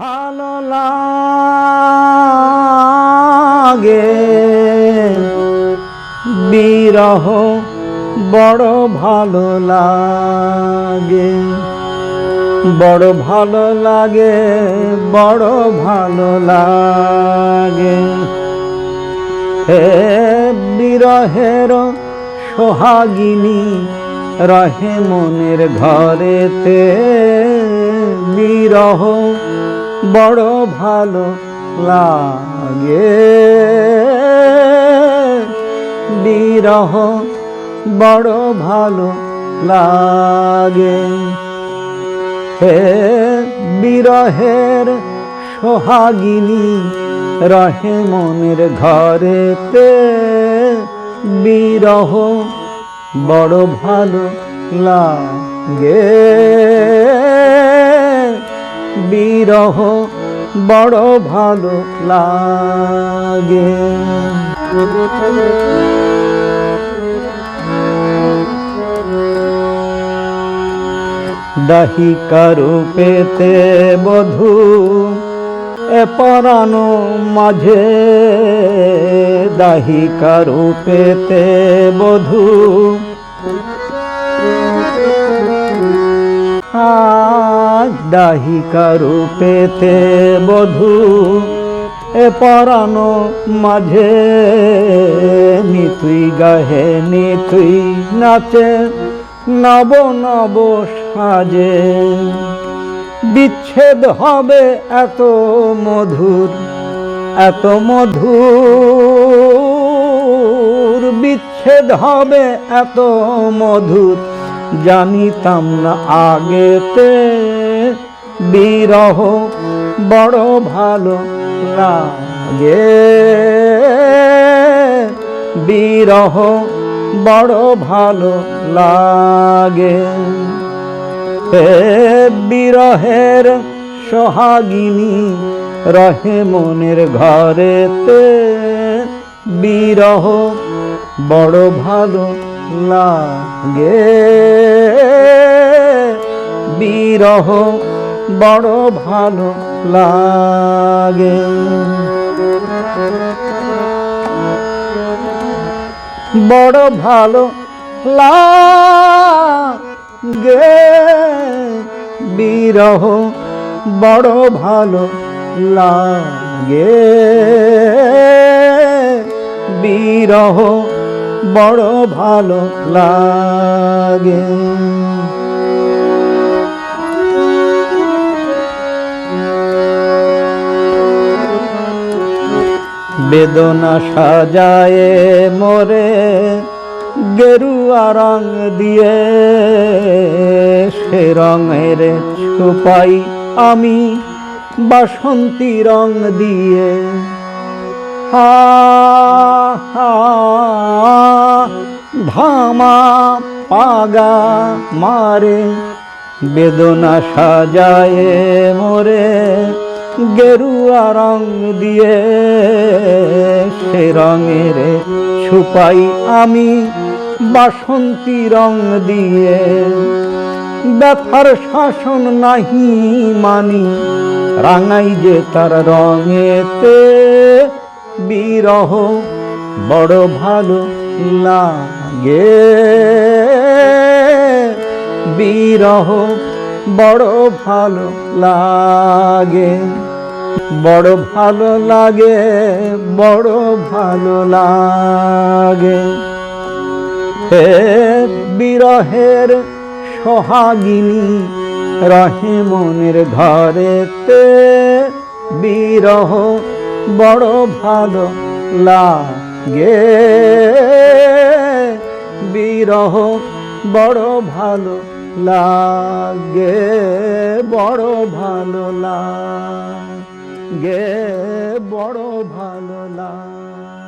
ভালো লাগে। বিরহ বড় ভালো লাগে। বড় ভালো লাগে, বড় ভালো লাগে। হে বিরহের সোহাগিনী, রহে মনের ঘরেতে। বিরহ বড় ভালো লাগে। বিরহ বড় ভালো লাগে। হে বিরহের সোহাগিনী, রহে মনের ঘরেতে। বিরহ বড় ভালো লাগে। বিরহ বড় ভালো লাগে। দাহিকা রূপেতে বধূ এ পরানো মাঝে। দাহিকা রূপেতে বধু আজ দাহিকা রূপেতে বধূ, এ পরানো মাঝে নিতুই গাহে নিতুই নাচে, নব নব সাজে। বিচ্ছেদ হবে এত মধুর এত মধুর। বিচ্ছেদ হবে এত মধুর, জানিতাম না আগেতে। বিরহ বড় ভালো লাগে। বিরহ বড় ভালো লাগে। হে বিরহের সোহাগিনী, রহে মনের ঘরেতে। বিরহ বড় ভালো লাগে। বিরহ বড় ভালো লাগে। বড় ভালো লাগে। বিরহ বড় ভালো লাগে। বিরহ বড় ভালো লাগে। বেদনা সাজায়ে মোরে গেরুয়া রং দিয়ে সে রঙের ছুপাই আমি বাসন্তী রং দিয়ে। ধামা পাগা মারে বেদনা সাজায়ে মোরে গেরুয়া রং দিয়ে সে রঙের ছুপাই আমি। বাসন্তী রং দিয়ে ব্যথার শাসন নাহি মানি। রাঙাই যে তার রঙেতে বিরহ বড় ভালো লাগে। বিরহ বড় ভালো লাগে। বড় ভালো লাগে, বড় ভালো লাগে। হে বিরহের সোহাগিনী, রহে মনের ঘরেতে বিরহ, বড় ভালো লাগে। বিরহ, বড় ভালো লাগে, বড় ভালো লাগে। বড় ভালো লাগে